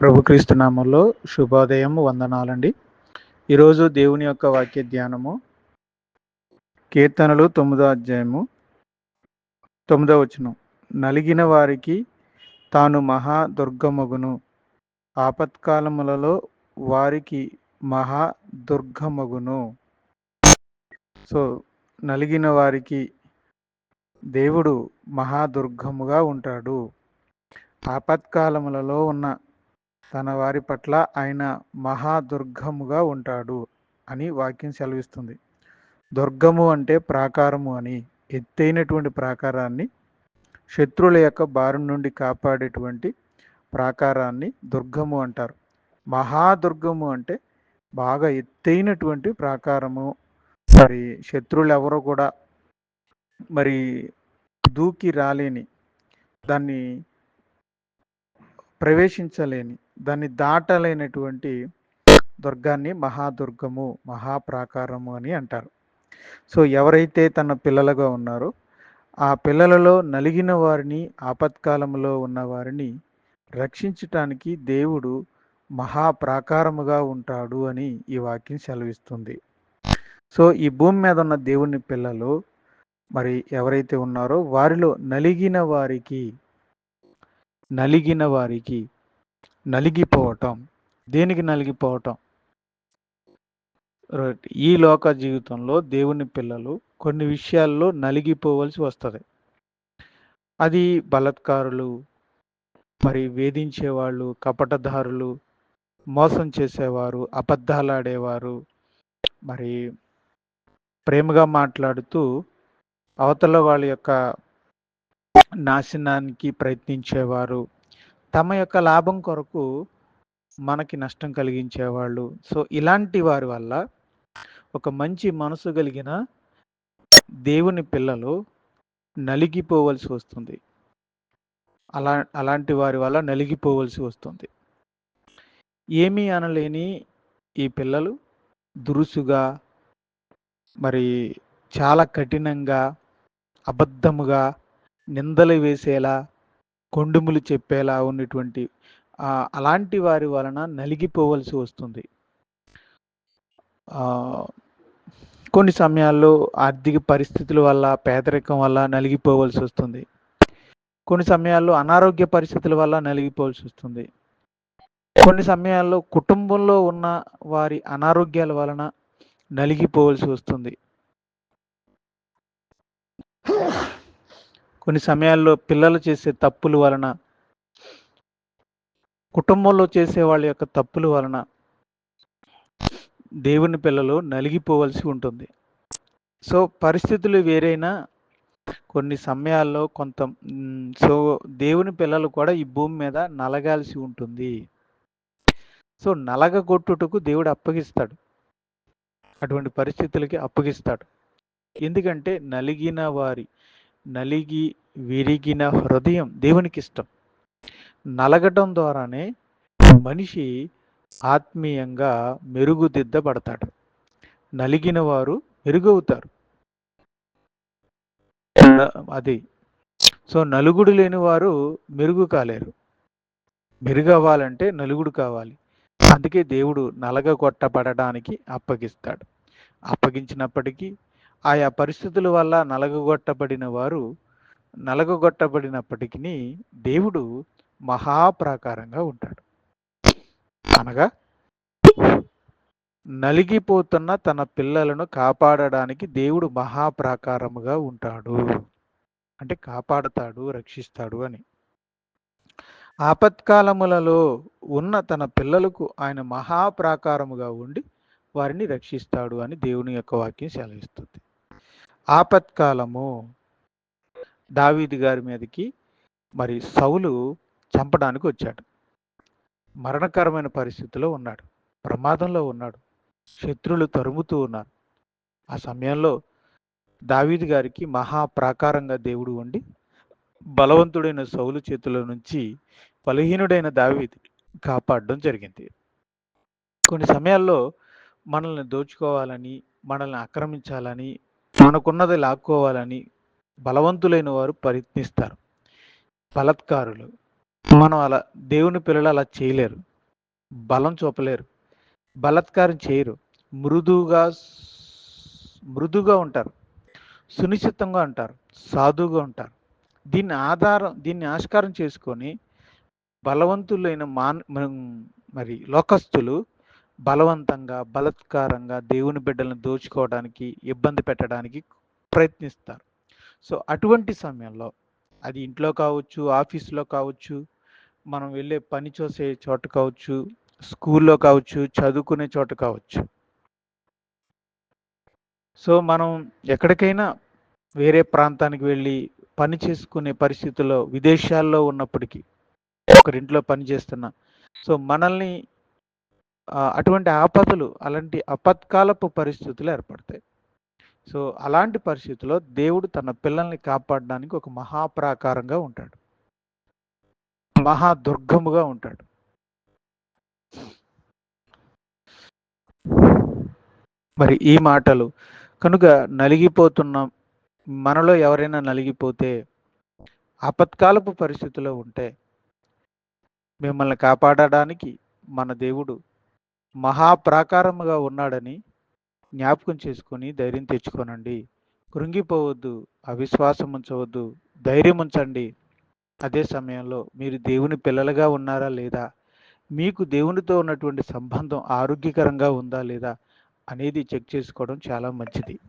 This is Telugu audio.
ప్రభుక్రీస్తు నామంలో శుభోదయం వందనాలండి. ఈరోజు దేవుని యొక్క వాక్య ధ్యానము కీర్తనలు తొమ్మిదో అధ్యాయము తొమ్మిదో వచనం. నలిగిన వారికి తాను మహా దుర్గమగును. ఆపత్కాలములలో వారికి మహా దుర్గమగును. సో నలిగిన వారికి దేవుడు మహాదుర్గముగా ఉంటాడు. ఆపత్కాలములలో ఉన్న తన వారి పట్ల ఆయన మహాదుర్గముగా ఉంటాడు అని వాక్యం సెలవిస్తుంది. దుర్గము అంటే ప్రాకారము అని ఎత్తైనటువంటి ప్రాకారాన్ని శత్రువుల యొక్క బారి నుండి కాపాడేటువంటి ప్రాకారాన్ని దుర్గము అంటారు. మహాదుర్గము అంటే బాగా ఎత్తైనటువంటి ప్రాకారము. మరి శత్రువులు ఎవరో కూడా మరి దూకి రాలేని దాన్ని ప్రవేశించలేని దాన్ని దాటలేనటువంటి దుర్గాన్ని మహాదుర్గము మహాప్రాకారము అని అంటారు. సో ఎవరైతే తన పిల్లలుగా ఉన్నారో ఆ పిల్లలలో నలిగిన వారిని ఆపత్కాలంలో ఉన్న వారిని రక్షించటానికి దేవుడు మహాప్రాకారముగా ఉంటాడు అని ఈ వాక్యం సెలవిస్తుంది. సో ఈ భూమి మీద ఉన్న దేవుని పిల్లలు మరి ఎవరైతే ఉన్నారో వారిలో నలిగిన వారికి నలిగిన వారికి నలిగిపోవటం. దేనికి నలిగిపోవటం? ఈ లోక జీవితంలో దేవుని పిల్లలు కొన్ని విషయాల్లో నలిగిపోవలసి వస్తుంది. అది బలత్కారులు మరి వేధించేవాళ్ళు కపటదారులు మోసం చేసేవారు అబద్ధాలాడేవారు మరి ప్రేమగా మాట్లాడుతూ అవతల వాళ్ళ యొక్క నాశనానికి ప్రయత్నించేవారు తమ యొక్క లాభం కొరకు మనకి నష్టం కలిగించేవాళ్ళు. సో ఇలాంటి వారి వల్ల ఒక మంచి మనసు కలిగిన దేవుని పిల్లలు నలిగిపోవలసి వస్తుంది. అలా అలాంటి వారి వల్ల నలిగిపోవలసి వస్తుంది. ఏమీ అనలేని ఈ పిల్లలు దురుసుగా మరి చాలా కఠినంగా అబద్ధముగా నిందలు వేసేలా కొండుములు చెప్పేలా ఉన్నటువంటి అలాంటి వారి వలన నలిగిపోవలసి వస్తుంది. కొన్ని సమయాల్లో ఆర్థిక పరిస్థితుల వల్ల పేదరికం వల్ల నలిగిపోవలసి వస్తుంది. కొన్ని సమయాల్లో అనారోగ్య పరిస్థితుల వల్ల నలిగిపోవలసి వస్తుంది. కొన్ని సమయాల్లో కుటుంబంలో ఉన్న వారి అనారోగ్యాల వలన నలిగిపోవలసి వస్తుంది. కొన్ని సమయాల్లో పిల్లలు చేసే తప్పుల వలన కుటుంబంలో చేసే వాళ్ళ యొక్క తప్పుల వలన దేవుని పిల్లలు నలిగిపోవలసి ఉంటుంది. సో పరిస్థితులు వేరైనా కొన్ని సమయాల్లో కొంత సో దేవుని పిల్లలు కూడా ఈ భూమి మీద నలగాల్సి ఉంటుంది. సో నలగగొట్టుటకు దేవుడు అప్పగిస్తాడు. అటువంటి పరిస్థితులకి అప్పగిస్తాడు. ఎందుకంటే నలిగిన వారి నలిగి విరిగిన హృదయం దేవునికి ఇష్టం. నలగటం ద్వారానే మనిషి ఆత్మీయంగా మెరుగుదిద్దబడతాడు. నలిగిన వారు మెరుగవుతారు. అది. సో నలుగుడు లేని వారు మెరుగు కాలేరు. మెరుగు అవ్వాలంటే నలుగుడు కావాలి. అందుకే దేవుడు నలగ కొట్టబడడానికి అప్పగిస్తాడు. అప్పగించినప్పటికీ ఆయా పరిస్థితుల వల్ల నలగగొట్టబడిన వారు నలగగొట్టబడినప్పటికీ దేవుడు మహాప్రాకారంగా ఉంటాడు. అనగా నలిగిపోతున్న తన పిల్లలను కాపాడడానికి దేవుడు మహాప్రాకారముగా ఉంటాడు. అంటే కాపాడతాడు రక్షిస్తాడు అని. ఆపత్కాలములలో ఉన్న తన పిల్లలకు ఆయన మహాప్రాకారముగా ఉండి వారిని రక్షిస్తాడు అని దేవుని యొక్క వాక్యం సెలవిస్తుంది. ఆపత్కాలము. దావీదు గారి మీదకి మరి సౌలు చంపడానికి వచ్చాడు. మరణకరమైన పరిస్థితిలో ఉన్నాడు. ప్రమాదంలో ఉన్నాడు. శత్రులు తరుముతూ ఉన్నారు. ఆ సమయంలో దావీదు గారికి మహాప్రాకారంగా దేవుడు ఉండి బలవంతుడైన సౌలు చేతుల నుంచి బలహీనుడైన దావీది కాపాడడం జరిగింది. కొన్ని సమయాల్లో మనల్ని దోచుకోవాలని మనల్ని ఆక్రమించాలని మనకున్నది లాక్కోవాలని బలవంతులైన వారు ప్రయత్నిస్తారు. బలత్కారులు. మనం అలా దేవుని పిల్లలు అలా చేయలేరు. బలం చూపలేరు. బలత్కారం చేయరు. మృదువుగా మృదుగా ఉంటారు. సునిశ్చితంగా ఉంటారు. సాధువుగా ఉంటారు. దీన్ని ఆధారం దీన్ని ఆస్కారం చేసుకొని బలవంతులైన మాన్ మరి లోకస్తులు బలవంతంగా బలత్కారంగా దేవుని బిడ్డలను దోచుకోవడానికి ఇబ్బంది పెట్టడానికి ప్రయత్నిస్తారు. సో అటువంటి సమయంలో అది ఇంట్లో కావచ్చు ఆఫీస్లో కావచ్చు మనం వెళ్ళే పని చూసే చోట కావచ్చు స్కూల్లో కావచ్చు చదువుకునే చోట కావచ్చు. సో మనం ఎక్కడికైనా వేరే ప్రాంతానికి వెళ్ళి పని చేసుకునే పరిస్థితుల్లో విదేశాల్లో ఉన్నప్పటికీ ఒకరింట్లో పని చేస్తున్నా సో మనల్ని అటువంటి ఆపదలు అలాంటి అపత్కాలపు పరిస్థితులు ఏర్పడతాయి. సో అలాంటి పరిస్థితుల్లో దేవుడు తన పిల్లల్ని కాపాడడానికి ఒక మహాప్రాకారంగా ఉంటాడు. మహాదుర్గముగా ఉంటాడు. మరి ఈ మాటలు కనుక నలిగిపోతున్న మనలో ఎవరైనా నలిగిపోతే ఆపత్కాలపు పరిస్థితిలో ఉంటే మిమ్మల్ని కాపాడడానికి మన దేవుడు మహాప్రాకారముగా ఉన్నాడని జ్ఞాపకం చేసుకొని ధైర్యం తెచ్చుకోనండి. కృంగిపోవద్దు అవిశ్వాసం ఉంచవద్దు ధైర్యం ఉంచండి అదే సమయంలో మీరు దేవుని పిల్లలుగా ఉన్నారా లేదా? మీకు దేవునితో ఉన్నటువంటి సంబంధం ఆరోగ్యకరంగా ఉందా లేదా? అనేది చెక్ చేసుకోవడం చాలా మంచిది.